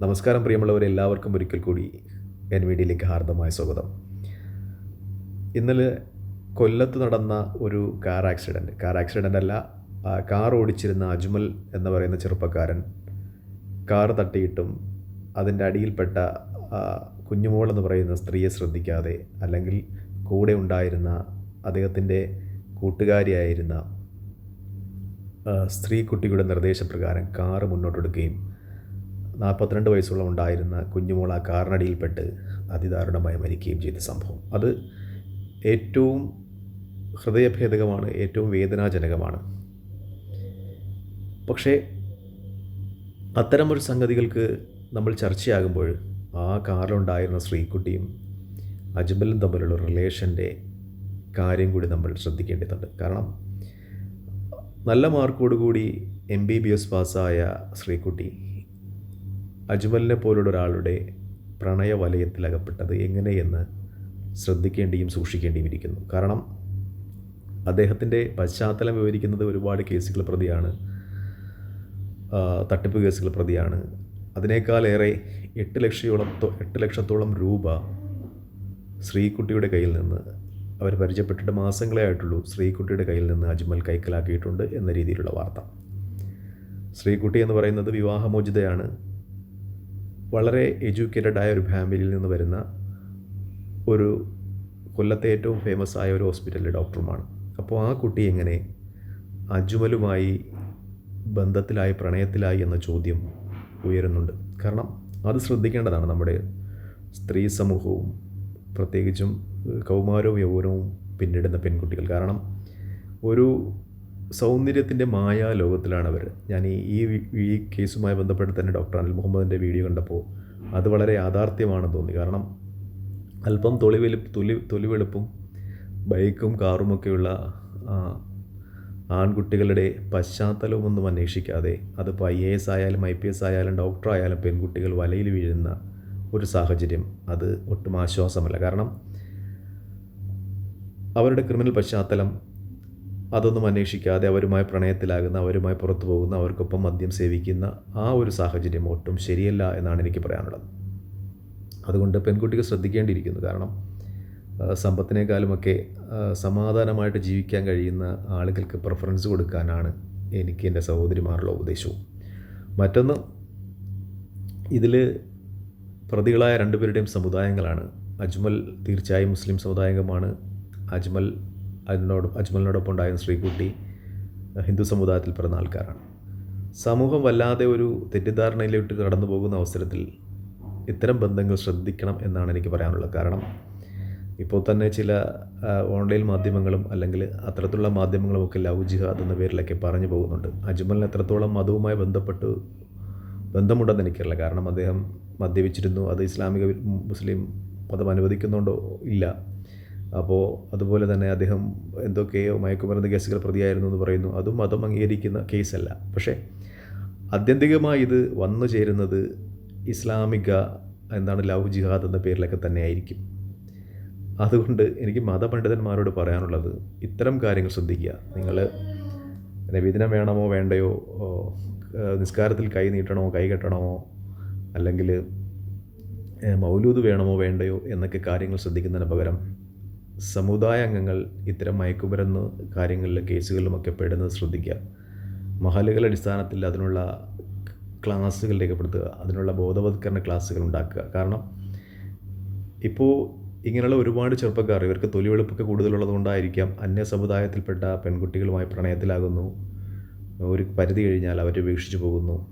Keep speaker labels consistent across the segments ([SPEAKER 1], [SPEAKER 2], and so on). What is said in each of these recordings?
[SPEAKER 1] നമസ്കാരം പ്രിയമുള്ളവരെ എല്ലാവർക്കും ഒരിക്കൽ കൂടി എൻ വീഡിയോയിലേക്ക് ഹാർദമായ സ്വാഗതം. ഇന്നലെ കൊല്ലത്ത് നടന്ന ഒരു കാർ ആക്സിഡന്റ് കാർ ആക്സിഡന്റ് അല്ല കാർ ഓടിച്ചിരുന്ന അജ്മൽ എന്ന് പറയുന്ന ചെറുപ്പക്കാരൻ കാർ തട്ടിയിട്ടും അതിന്റെ അടിയിൽപ്പെട്ട കുഞ്ഞുമോൾ എന്ന് പറയുന്ന സ്ത്രീയെ ശ്രദ്ധിക്കാതെ അല്ലെങ്കിൽ കൂടെ ഉണ്ടായിരുന്ന അദ്ദേഹത്തിന്റെ കൂട്ടുകാരിയായിരുന്ന സ്ത്രീ കുട്ടിയുടെ നിർദ്ദേശപ്രകാരം കാറ് മുന്നോട്ടെടുക്കുകയും നാൽപ്പത്തിരണ്ട് വയസ്സുള്ള ഉണ്ടായിരുന്ന കുഞ്ഞുമോൾ ആ കാറിനടിയിൽപ്പെട്ട് അതിദാരുണമായി മരിക്കുകയും ചെയ്ത സംഭവം. അത് ഏറ്റവും ഹൃദയഭേദകമാണ് ഏറ്റവും വേദനാജനകമാണ്. പക്ഷേ അത്തരമൊരു സംഗതികൾക്ക് നമ്മൾ ചർച്ചയാകുമ്പോൾ ആ കാറിലുണ്ടായിരുന്ന ശ്രീക്കുട്ടിയും അജ്മലും തമ്മിലുള്ള റിലേഷന്റെ കാര്യം കൂടി നമ്മൾ ശ്രദ്ധിക്കേണ്ടതുണ്ട്. കാരണം നല്ല മാർക്കോടുകൂടി എം ബി ബി എസ് പാസ്സായ ശ്രീകുട്ടി അജ്മലിനെ പോലുള്ള ഒരാളുടെ പ്രണയ വലയത്തിലകപ്പെട്ടത് എങ്ങനെയെന്ന് ശ്രദ്ധിക്കേണ്ടിയും സൂക്ഷിക്കേണ്ടിയും ഇരിക്കുന്നു. കാരണം അദ്ദേഹത്തിന്റെ പശ്ചാത്തലം വിവരിക്കുന്നത് ഒരുപാട് കേസുകൾ പ്രതിയാണ്. തട്ടിപ്പ് കേസുകൾ പ്രതിയാണ്. അതിനേക്കാളേറെ എട്ട് ലക്ഷയോളം എട്ട് ലക്ഷത്തോളം രൂപ ശ്രീകുട്ടിയുടെ കയ്യിൽ നിന്ന് അവർ പരിചയപ്പെട്ടിട്ട് മാസങ്ങളെ ആയിട്ടുള്ളൂ ശ്രീകുട്ടിയുടെ കയ്യിൽ നിന്ന് അജ്മൽ കൈക്കലാക്കിയിട്ടുണ്ട് എന്ന രീതിയിലുള്ള വാർത്ത. ശ്രീകുട്ടി എന്ന് പറയുന്നത് വിവാഹമോചിതയാണ്. വളരെ എഡ്യൂക്കേറ്റഡ് ആയ ഒരു ഫാമിലിയിൽ നിന്ന് വരുന്ന ഒരു കൊല്ലത്തെ ഏറ്റവും ഫേമസ് ആയ ഒരു ഹോസ്പിറ്റലിലെ ഡോക്ടറുമാണ്. അപ്പോൾ ആ കുട്ടി എങ്ങനെ അജ്മലുമായി ബന്ധത്തിലായി പ്രണയത്തിലായി എന്ന ചോദ്യം ഉയരുന്നുണ്ട്. കാരണം അത് ശ്രദ്ധിക്കേണ്ടതാണ് നമ്മുടെ സ്ത്രീ സമൂഹവും പ്രത്യേകിച്ചും കൗമാരവും യൗവനവും പിന്നിടുന്ന പെൺകുട്ടികൾ. കാരണം ഒരു സൗന്ദര്യത്തിന്റെ മായാ ലോകത്തിലാണ് അവർ. ഞാൻ ഈ ഈ കേസുമായി ബന്ധപ്പെട്ട് തന്നെ ഡോക്ടർ അനിൽ മുഹമ്മദിന്റെ വീഡിയോ കണ്ടപ്പോൾ അത് വളരെ യാഥാർത്ഥ്യമാണെന്ന് തോന്നി. കാരണം അല്പം തൊളിവെലു തൊലി തൊലിവെളുപ്പും ബൈക്കും കാറുമൊക്കെയുള്ള ആൺകുട്ടികളുടെ പശ്ചാത്തലമൊന്നും അന്വേഷിക്കാതെ അതിപ്പോൾ ഐ എ എസ് ആയാലും ഐ പി എസ് ആയാലും ഡോക്ടർ ആയാലും പെൺകുട്ടികൾ വലയിൽ വീഴുന്ന ഒരു സാഹചര്യം അത് ഒട്ടും ആശ്വാസമല്ല. കാരണം അവരുടെ ക്രിമിനൽ പശ്ചാത്തലം അതൊന്നും അന്വേഷിക്കാതെ അവരുമായി പ്രണയത്തിലാകുന്ന അവരുമായി പുറത്തു പോകുന്ന അവർക്കൊപ്പം മദ്യം സേവിക്കുന്ന ആ ഒരു സാഹചര്യം ഒട്ടും ശരിയല്ല എന്നാണ് എനിക്ക് പറയാനുള്ളത്. അതുകൊണ്ട് പെൺകുട്ടികൾ ശ്രദ്ധിക്കേണ്ടിയിരിക്കുന്നു. കാരണം സമ്പത്തിനേക്കാളുമൊക്കെ സമാധാനമായിട്ട് ജീവിക്കാൻ കഴിയുന്ന ആളുകൾക്ക് പ്രിഫറൻസ് കൊടുക്കാനാണ് എനിക്ക് എന്റെ സഹോദരിമാരുള്ള ഉപദേശവും. മറ്റൊന്ന് ഇതിൽ പ്രതികളായ രണ്ടുപേരുടെയും സമുദായങ്ങളാണ്. അജ്മൽ തീർച്ചയായും മുസ്ലിം സമുദായംഗമാണ് അജ്മൽ അതിനോട് അജ്മലിനോടൊപ്പം ഉണ്ടായിരുന്ന ശ്രീകുട്ടി ഹിന്ദു സമുദായത്തിൽ പിറന്ന ആൾക്കാരാണ്. സമൂഹം വല്ലാതെ ഒരു തെറ്റിദ്ധാരണയിലോട്ട് കടന്നു പോകുന്ന അവസരത്തിൽ ഇത്തരം ബന്ധങ്ങൾ ശ്രദ്ധിക്കണം എന്നാണ് എനിക്ക് പറയാനുള്ളത്. കാരണം ഇപ്പോൾ തന്നെ ചില ഓൺലൈൻ മാധ്യമങ്ങളും അല്ലെങ്കിൽ അത്തരത്തിലുള്ള മാധ്യമങ്ങളുമൊക്കെ ലവ് ജിഹാദ് എന്ന പേരിലൊക്കെ പറഞ്ഞു പോകുന്നുണ്ട്. അജ്മലിന് എത്രത്തോളം മതവുമായി ബന്ധപ്പെട്ട് ബന്ധമുണ്ടെന്ന് എനിക്കറിയില്ല. കാരണം അദ്ദേഹം മദ്യപിച്ചിരുന്നു. അത് ഇസ്ലാമിക മുസ്ലിം മതം അനുവദിക്കുന്നുണ്ടോ ഇല്ല. അപ്പോൾ അതുപോലെ തന്നെ അദ്ദേഹം എന്തൊക്കെയോ മയക്കുമരുന്ന് കേസുകൾ പ്രതിയായിരുന്നു എന്ന് പറയുന്നു. അതും മതം അംഗീകരിക്കുന്ന കേസല്ല. പക്ഷേ ആത്യന്തികമായി ഇത് വന്നു ചേരുന്നത് ഇസ്ലാമിക എന്താണ് ലവ് ജിഹാദ് എന്ന പേരിലൊക്കെ തന്നെ ആയിരിക്കും അതുകൊണ്ട് എനിക്ക് മതപണ്ഡിതന്മാരോട് പറയാനുള്ളത് ഇത്തരം കാര്യങ്ങൾ ശ്രദ്ധിക്കുക. നിങ്ങൾ നബിദിനം വേണമോ വേണ്ടയോ നിസ്കാരത്തിൽ കൈ നീട്ടണമോ കൈ കെട്ടണമോ അല്ലെങ്കിൽ മൗലൂദ് വേണമോ വേണ്ടയോ എന്നൊക്കെ കാര്യങ്ങൾ ശ്രദ്ധിക്കുന്നതിന് പകരം സമുദായ അംഗങ്ങൾ ഇത്തരം മയക്കുമരുന്ന് കാര്യങ്ങളിലും കേസുകളിലുമൊക്കെ പെടുന്നത് ശ്രദ്ധിക്കുക. മഹലുകൾ അടിസ്ഥാനത്തിൽ അതിനുള്ള ക്ലാസ്സുകൾ രേഖപ്പെടുത്തുക അതിനുള്ള ബോധവത്കരണ ക്ലാസ്സുകൾ ഉണ്ടാക്കുക. കാരണം ഇപ്പോൾ ഇങ്ങനെയുള്ള ഒരുപാട് ചെറുപ്പക്കാർ ഇവർക്ക് തൊലിവെളുപ്പൊക്കെ കൂടുതലുള്ളത് കൊണ്ടായിരിക്കാം അന്യ സമുദായത്തിൽപ്പെട്ട പെൺകുട്ടികളുമായി പ്രണയത്തിലാകുന്നു ഒരു പരിധി കഴിഞ്ഞാൽ അവർ ഉപേക്ഷിച്ച് പോകുന്നു.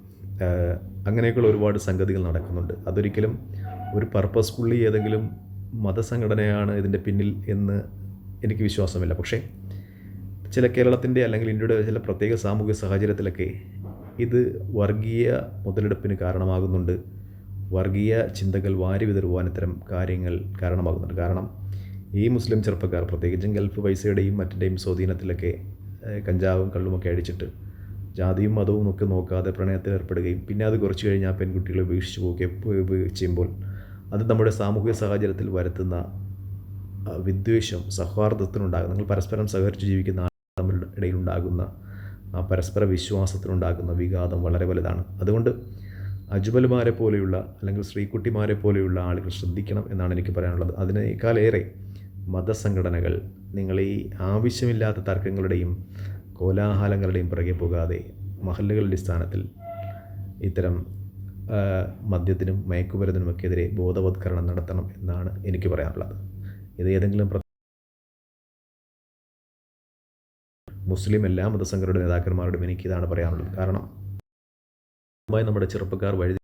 [SPEAKER 1] അങ്ങനെയൊക്കെയുള്ള ഒരുപാട് സംഗതികൾ നടക്കുന്നുണ്ട്. അതൊരിക്കലും ഒരു പർപ്പസ്ഫുള്ളി ഏതെങ്കിലും മതസംഘടനയാണ് ഇതിന്റെ പിന്നിൽ എന്ന് എനിക്ക് വിശ്വാസമില്ല. പക്ഷേ ചില കേരളത്തിന്റെ അല്ലെങ്കിൽ ഇന്ത്യയുടെ ചില പ്രത്യേക സാമൂഹിക സാഹചര്യത്തിലൊക്കെ ഇത് വർഗീയ മുതലെടുപ്പിന് കാരണമാകുന്നുണ്ട്. വർഗീയ ചിന്തകൾ വാരി വിതറുവാൻ ഇത്തരം കാര്യങ്ങൾ കാരണമാകുന്നുണ്ട്. കാരണം ഈ മുസ്ലിം ചെറുപ്പക്കാർ പ്രത്യേകിച്ചും ഗൾഫ് പൈസയുടെയും മറ്റിന്റെയും സ്വാധീനത്തിലൊക്കെ കഞ്ചാവും കള്ളുമൊക്കെ അടിച്ചിട്ട് ജാതിയും മതവും ഒക്കെ നോക്കാതെ പ്രണയത്തിൽ ഏർപ്പെടുകയും പിന്നെ അത് കുറച്ച് കഴിഞ്ഞാൽ പെൺകുട്ടികളെ ഉപേക്ഷിച്ച് പോകുകയും ചെയ്യുമ്പോൾ അത് നമ്മുടെ സാമൂഹിക സാഹചര്യത്തിൽ വരുത്തുന്ന വിദ്വേഷം സൗഹാർദ്ദത്തിനുണ്ടാകുന്ന നിങ്ങൾ പരസ്പരം സഹകരിച്ച് ജീവിക്കുന്ന തമ്മിൽ ഇടയിലുണ്ടാകുന്ന ആ പരസ്പര വിശ്വാസത്തിനുണ്ടാകുന്ന വിഘാതം വളരെ വലുതാണ്. അതുകൊണ്ട് അജ്മൽമാരെ പോലെയുള്ള അല്ലെങ്കിൽ ശ്രീകുട്ടിമാരെ പോലെയുള്ള ആളുകൾ ശ്രദ്ധിക്കണം എന്നാണ് എനിക്ക് പറയാനുള്ളത്. അതിനേക്കാളേറെ മതസംഘടനകൾ നിങ്ങൾ ഈ ആവശ്യമില്ലാത്ത തർക്കങ്ങളുടെയും കോലാഹലങ്ങളുടെയും പിറകെ പോകാതെ മഹല്ലുകളുടെ സ്ഥാനത്തിൽ ഇത്തരം മദ്യത്തിനും മയക്കുമരുന്നിനുമൊക്കെതിരെ ബോധവത്കരണം നടത്തണം എന്നാണ് എനിക്ക് പറയാനുള്ളത്. ഇത് ഏതെങ്കിലും മുസ്ലിം എല്ലാ മതസംഘരുടെ നേതാക്കന്മാരോടും എനിക്ക് ഇതാണ് പറയാനുള്ളത്. കാരണം നമ്മുടെ ചെറുപ്പക്കാർ വഴി